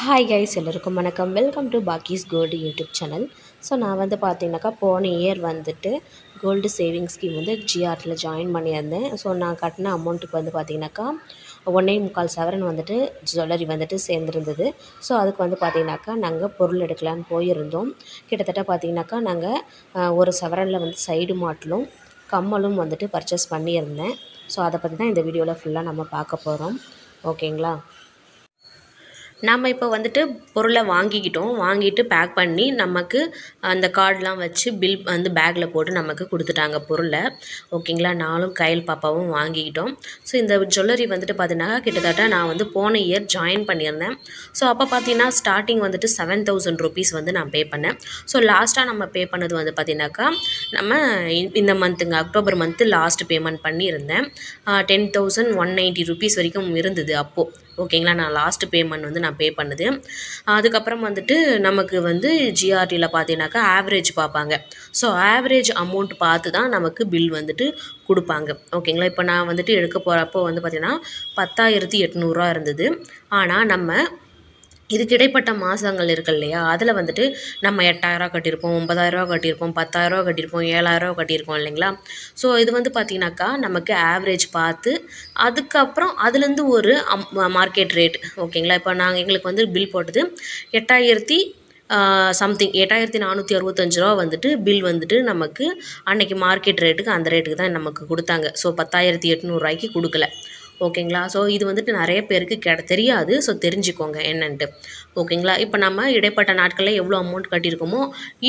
Hi guys எல்லோருக்கும் வணக்கம். Welcome to Pakkis gold YouTube channel so நான் வந்து பார்த்தீங்கன்னாக்கா போன இயர் வந்துட்டு கோல்டு சேவிங் ஸ்கீம் வந்து ஜிஆர்டில் ஜாயின் பண்ணியிருந்தேன். ஸோ நான் கட்டின அமௌண்ட்டுக்கு வந்து பார்த்தீங்கன்னாக்கா ஒன்றே முக்கால் சவரன் வந்துட்டு ஜுவல்லரி வந்துட்டு சேர்ந்துருந்தது. ஸோ அதுக்கு வந்து பார்த்தீங்கன்னாக்கா நாங்கள் பொருள் எடுக்கலான்னு போயிருந்தோம். கிட்டத்தட்ட பார்த்தீங்கன்னாக்கா நாங்கள் ஒரு சவரனில் வந்து சைடு மாட்டிலும் கம்மலும் வந்துட்டு பர்ச்சேஸ் பண்ணியிருந்தேன். ஸோ அதை பற்றி தான் இந்த வீடியோவில் ஃபுல்லாக நம்ம பார்க்க போகிறோம் ஓகேங்களா நம்ம இப்போ வந்துட்டு பொருளை வாங்கிக்கிட்டோம். வாங்கிட்டு பேக் பண்ணி நமக்கு அந்த கார்டெலாம் வச்சு பில் வந்து பேக்கில் போட்டு நமக்கு கொடுத்துட்டாங்க பொருளை. ஓகேங்களா? நானும் கையில் பாப்பாவும் வாங்கிக்கிட்டோம். ஸோ இந்த ஜுவல்லரி வந்துட்டு பார்த்தீங்கன்னா கிட்டத்தட்ட நான் வந்து போன இயர் ஜாயின் பண்ணியிருந்தேன். ஸோ அப்போ பார்த்தீங்கன்னா ஸ்டார்டிங் வந்துட்டு செவன் தௌசண்ட் ருபீஸ் வந்து நான் பே பண்ணேன். ஸோ லாஸ்ட்டாக நம்ம பே பண்ணது வந்து பார்த்தீங்கன்னாக்கா நம்ம இந்த மந்த்துங்க அக்டோபர் மந்த்து லாஸ்ட் பேமெண்ட் பண்ணியிருந்தேன். Ten thousand one ninety rupees வரைக்கும் இருந்தது அப்போது ஓகேங்களா? நான் லாஸ்ட்டு பேமெண்ட் வந்து நான் பே பண்ணுது. அதுக்கப்புறம் வந்துட்டு நமக்கு வந்து ஜிஆர்டியில் பார்த்தீங்கன்னாக்கா ஆவரேஜ் பார்ப்பாங்க ஸோ ஆவரேஜ் அமௌண்ட் பார்த்து தான் நமக்கு பில் வந்துட்டு கொடுப்பாங்க. ஓகேங்களா? இப்போ நான் வந்துட்டு எடுக்க போகிறப்போ வந்து பார்த்திங்கன்னா பத்தாயிரத்தி எட்நூறுரூவா இருந்தது. ஆனால் நம்ம இதுக்கு இடைப்பட்ட மாதங்கள் இருக்கு இல்லையா? அதில் வந்துட்டு நம்ம எட்டாயிரரூவா கட்டியிருப்போம் ஒன்பதாயிரரூவா கட்டியிருப்போம் பத்தாயிரரூவா கட்டியிருப்போம் ஏழாயிரரூவா கட்டியிருப்போம் இல்லைங்களா? ஸோ இது வந்து பார்த்திங்கனாக்கா நமக்கு ஆவரேஜ் பார்த்து அதுக்கப்புறம் அதுலேருந்து ஒரு அம் மார்க்கெட் ரேட் ஓகேங்களா இப்போ நாங்கள் எங்களுக்கு வந்து பில் போட்டது எட்டாயிரத்தி சம்திங் எட்டாயிரத்தி நானூற்றி அறுபத்தஞ்சு ரூபா வந்துட்டு பில் வந்துட்டு நமக்கு அன்னைக்கு மார்க்கெட் ரேட்டுக்கு அந்த ரேட்டுக்கு தான் நமக்கு கொடுத்தாங்க. ஸோ பத்தாயிரத்தி எட்நூறுரூவாய்க்கு கொடுக்கல. ஓகேங்களா? ஸோ இது வந்துட்டு நிறைய பேருக்கு கிட தெரியாது. ஸோ தெரிஞ்சுக்கோங்க என்னன்ட்டு. ஓகேங்களா? இப்போ நம்ம இடைப்பட்ட நாட்களில் எவ்வளோ அமௌண்ட் கட்டியிருக்கோமோ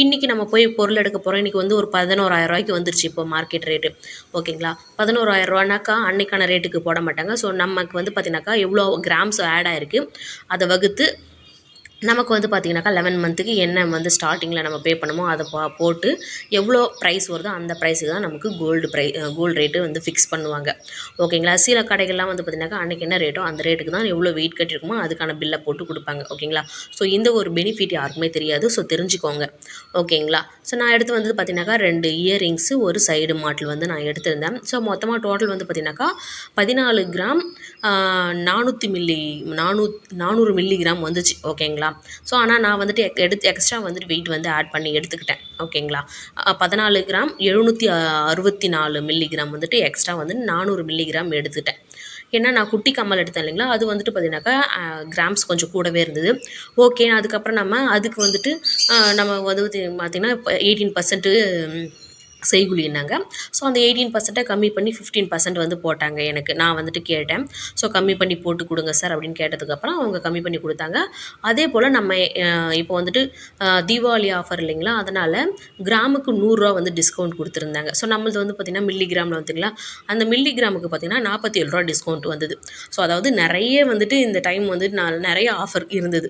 இன்றைக்கி நம்ம போய் பொருள் எடுக்க போகிறோம் இன்றைக்கி வந்து ஒரு பதினோராயிரரூவாய்க்கு வந்துருச்சு இப்போ மார்க்கெட் ரேட்டு ஓகேங்களா? பதினோராயிரரூவானாக்கா அன்றைக்கான ரேட்டுக்கு போட மாட்டாங்க. ஸோ நமக்கு வந்து பார்த்திங்கனாக்கா எவ்வளோ கிராம்ஸ் ஆட் ஆகிருக்கு அதை வகுத்து நமக்கு வந்து பார்த்திங்கனாக்கா லெவன் மந்த்துக்கு என்ன வந்து ஸ்டார்டிங்கில் நம்ம பே பண்ணுமோ அதை பா போட்டு எவ்வளோ ப்ரைஸ் வருதோ அந்த ப்ரைஸுக்கு தான் நமக்கு கோல்டு ப்ரை கோல்டு ரேட்டு வந்து ஃபிக்ஸ் பண்ணுவாங்க. ஓகேங்களா சில கடைகள்லாம் வந்து பார்த்திங்கனாக்கா அன்றைக்கி என்ன ரேட்டோ அந்த ரேட்டுக்கு தான் எவ்வளோ வெயிட் கட்டியிருக்குமோ அதுக்கான பில்லை போட்டு கொடுப்பாங்க. ஓகேங்களா ஸோ இந்த ஒரு பெனிஃபிட் யாருக்குமே தெரியாது. ஸோ தெரிஞ்சுக்கோங்க. ஓகேங்களா ஸோ நான் எடுத்து வந்தது பார்த்திங்கனாக்கா ரெண்டு இயரிங்ஸு ஒரு சைடு மாட்டில் வந்து நான் எடுத்திருந்தேன். ஸோ மொத்தமாக டோட்டல் வந்து பார்த்திங்கனாக்கா பதினாலு கிராம் நானூற்றி மில்லி நானூ நானூறு மில்லி கிராம் வந்துச்சு. ஓகேங்களா ஓகேங்களா ஸோ ஆனால் நான் வந்துட்டு எடுத்து எக்ஸ்ட்ரா வந்துட்டு வெயிட் வந்து ஆட் பண்ணி எடுத்துக்கிட்டேன். ஓகேங்களா பதினாலு கிராம் எழுநூற்றி அறுபத்தி நாலு மில்லிகிராம் வந்துட்டு எக்ஸ்ட்ரா வந்து நானூறு மில்லிகிராம் எடுத்துக்கிட்டேன் ஏன்னா நான் குட்டி கம்மல் எடுத்தேன் இல்லைங்களா? அது வந்துட்டு பார்த்தீங்கன்னாக்கா கிராம்ஸ் கொஞ்சம் கூடவே இருந்தது. ஓகே அதுக்கப்புறம் நம்ம அதுக்கு வந்துட்டு நம்ம வந்து பார்த்திங்கன்னா இப்போ எயிட்டீன் பர்சன்ட்டு செய்குழின்னாங்க ஸோ அந்த எயிட்டீன் பர்சென்ட்டை கம்மி பண்ணி ஃபிஃப்டீன் பர்சன்ட் வந்து போட்டாங்க எனக்கு. நான் வந்துட்டு கேட்டேன். ஸோ கம்மி பண்ணி போட்டு கொடுங்க சார் அப்படின்னு கேட்டதுக்கப்புறம் அவங்க கம்மி பண்ணி கொடுத்தாங்க. அதே போல் நம்ம இப்போ வந்துட்டு தீபாவளி ஆஃபர் இல்லைங்களா? அதனால் கிராமுக்கு நூறுரூவா வந்து டிஸ்கவுண்ட் கொடுத்துருந்தாங்க. ஸோ நம்மளது வந்து பார்த்திங்கன்னா மில்லி கிராமில் வந்துங்களா அந்த மில்லி கிராமுக்கு பார்த்திங்கன்னா நாற்பத்தி ஏழு ரூபா டிஸ்கவுண்ட் வந்தது. ஸோ அதாவது நிறைய வந்துட்டு இந்த டைம் வந்துட்டு நான் நிறைய ஆஃபர் இருந்தது.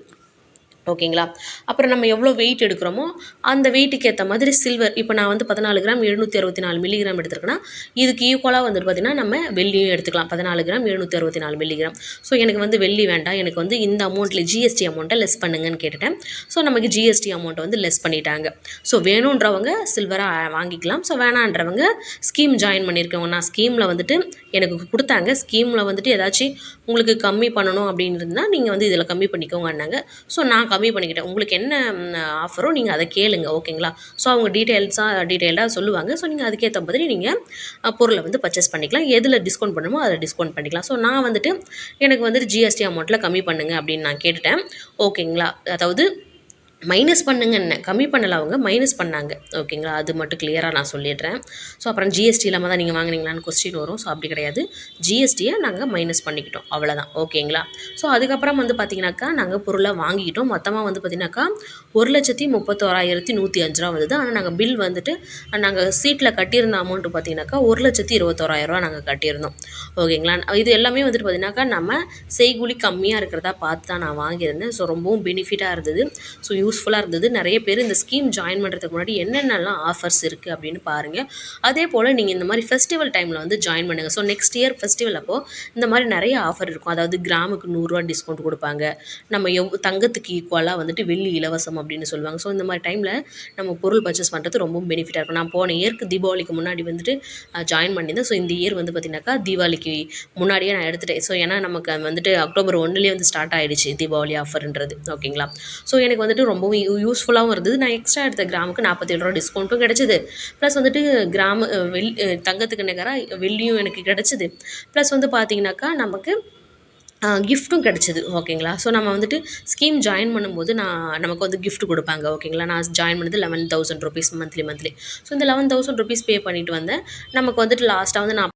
ஓகேங்களா? அப்புறம் நம்ம எவ்வளோ வெயிட் எடுக்கிறோமோ அந்த வெயிட்டுக்கு ஏற்ற மாதிரி சில்வர் இப்போ நான் வந்து பதினாலு கிராம் எழுநூற்றி அறுபத்தி நாலு மில்லிகிராம் எடுத்துருக்கேன்னா இதுக்கு ஈக்குவலாக வந்துட்டு பார்த்திங்கன்னா நம்ம வெள்ளியும் எடுத்துக்கலாம். பதினாலு கிராம் எழுநூற்றி அறுபத்தி நாலு மில்லிகிராம் ஸோ எனக்கு வந்து வெள்ளி வேண்டாம். எனக்கு வந்து இந்த அமௌண்ட்டில் ஜிஎஸ்டி அமௌண்ட்டை லெஸ் பண்ணுங்கன்னு கேட்டுட்டேன். ஸோ நமக்கு ஜிஎஸ்டி அமௌண்ட்டை வந்து லெஸ் பண்ணிட்டாங்க. ஸோ வேணுன்றவங்க சில்வராக வாங்கிக்கலாம். ஸோ வேணான்றவங்க ஸ்கீம் ஜாயின் பண்ணியிருக்கவங்க நான் ஸ்கீமில் வந்துட்டு எனக்கு கொடுத்தாங்க. ஸ்கீமில் வந்துட்டு ஏதாச்சும் உங்களுக்கு கம்மி பண்ணணும் அப்படின்னு இருந்தால் நீங்கள் வந்து இதில் கம்மி பண்ணிக்கோங்கன்னாங்க. ஸோ நான் கம்மி பண்ணிக்கிட்டேன். உங்களுக்கு என்ன ஆஃபரோ நீங்கள் அதை கேளுங்க ஓகேங்களா? ஸோ அவங்க டீட்டெயில்ஸாக டீட்டெயில்டாக சொல்லுவாங்க. ஸோ நீங்கள் அதுக்கேற்ற மாதிரி நீங்கள் பொருளை வந்து பர்ச்சேஸ் பண்ணிக்கலாம். எதில் டிஸ்கவுண்ட் பண்ணணுமோ அதை டிஸ்கவுண்ட் பண்ணிக்கலாம். ஸோ நான் வந்துட்டு எனக்கு வந்துட்டு ஜிஎஸ்டி அமௌண்ட்டில் கம்மி பண்ணுங்க அப்படின்னு நான் கேட்டுட்டேன். ஓகேங்களா? அதாவது மைனஸ் பண்ணுங்கன்னு. கம்மி பண்ணலை அவங்க மைனஸ் பண்ணாங்க. ஓகேங்களா அது மட்டும் கிளியராக நான் சொல்லிடுறேன். ஸோ அப்புறம் ஜிஎஸ்டி இல்லாமல் தான் நீங்கள் வாங்கினீங்களான்னு கொஸ்டின் வரும். ஸோ அப்படி கிடையாது. ஜிஎஸ்டியை நாங்கள் மைனஸ் பண்ணிக்கிட்டோம். அவ்வளோதான் ஓகேங்களா ஸோ அதுக்கப்புறம் வந்து பார்த்திங்கனாக்கா நாங்கள் பொருளை வாங்கிக்கிட்டோம். மொத்தமாக வந்து பார்த்திங்கனாக்கா ஒரு லட்சத்தி முப்பத்தோராயிரத்தி நூற்றி அஞ்சு ரூபா வந்தது. ஆனால் நாங்கள் பில் வந்துட்டு நாங்கள் சீட்டில் கட்டியிருந்த அமௌண்ட்டு பார்த்திங்கனாக்கா ஒரு லட்சத்தி இருபத்தோராயிரரூவா நாங்கள் கட்டியிருந்தோம். ஓகேங்களா இது எல்லாமே வந்துட்டு பார்த்திங்கனாக்கா நம்ம செய்கூலி கம்மியாக இருக்கிறதா பார்த்து தான் நான் வாங்கியிருந்தேன். ஸோ ரொம்பவும் பெனிஃபிட்டாக இருந்தது. ஸோ யூஸ்ஃபுல்லாக இருந்தது. நிறைய பேர் இந்த ஸ்கீம் ஜாயின் பண்ணுறதுக்கு முன்னாடி என்னென்னலாம் ஆஃபர்ஸ் இருக்குது அப்படின்னு பாருங்கள் அதே போல் நீங்கள் இந்த மாதிரி ஃபெஸ்டிவல் டைமில் வந்து ஜாயின் பண்ணுங்கள் ஸோ நெக்ஸ்ட் இயர் ஃபெஸ்டிவல் அப்போது இந்த மாதிரி நிறைய ஆஃபர் இருக்கும். அதாவது கிராமுக்கு நூறுரூவா டிஸ்கவுண்ட் கொடுப்பாங்க. நம்ம எவ் தங்கத்துக்கு ஈக்குவலாக வந்துட்டு வெள்ளி இலவசம் அப்படின்னு சொல்லுவாங்க. ஸோ இந்த மாதிரி டைமில் நம்ம பொருள் பர்ச்சேஸ் பண்ணுறது ரொம்ப பெனிஃபிட்டாக இருக்கும். நான் போன இயர்க்கு தீபாவளிக்கு முன்னாடி வந்துட்டு ஜாயின் பண்ணியிருந்தேன். ஸோ இந்த இயர் வந்து பார்த்திங்கனாக்கா தீபாவளிக்கு முன்னாடியே நான் எடுத்துட்டேன். ஸோ ஏன்னா நமக்கு வந்துட்டு அக்டோபர் ஒன்றுலேயே வந்து ஸ்டார்ட் ஆகிடுச்சு தீபாவளி ஆஃபர்ன்றது ஓகேங்களா ஸோ எனக்கு வந்துட்டு ரொம்ப ரொம்பவும் யூஸ்ஃபுல்லாகவும் இருந்தது. நான் எக்ஸ்ட்ரா எடுத்த கிராமுக்கு நாற்பத்தேழு ரூபா டிஸ்கவுண்ட்டும் கிடச்சிது. ப்ளஸ் வந்துட்டு கிராம அஹ், வெள் தங்கத்துக்கு நிகராக வெள்ளியும் எனக்கு கிடச்சிது. ப்ளஸ் வந்து பார்த்திங்கனாக்கா நமக்கு கிஃப்ட்டும் கிடச்சிது. ஓகேங்களா ஸோ நம்ம வந்துட்டு ஸ்கீம் ஜாயின் பண்ணும்போது நான் நமக்கு வந்து கிஃப்ட் கொடுப்பாங்க. ஓகேங்களா நான் ஜாயின் பண்ணது eleven thousand rupees monthly monthly so இந்த லெவன் தௌசண்ட் ருபீஸ் பே பண்ணிட்டு வந்தேன். நமக்கு வந்துட்டு லாஸ்ட்டாக வந்து நான்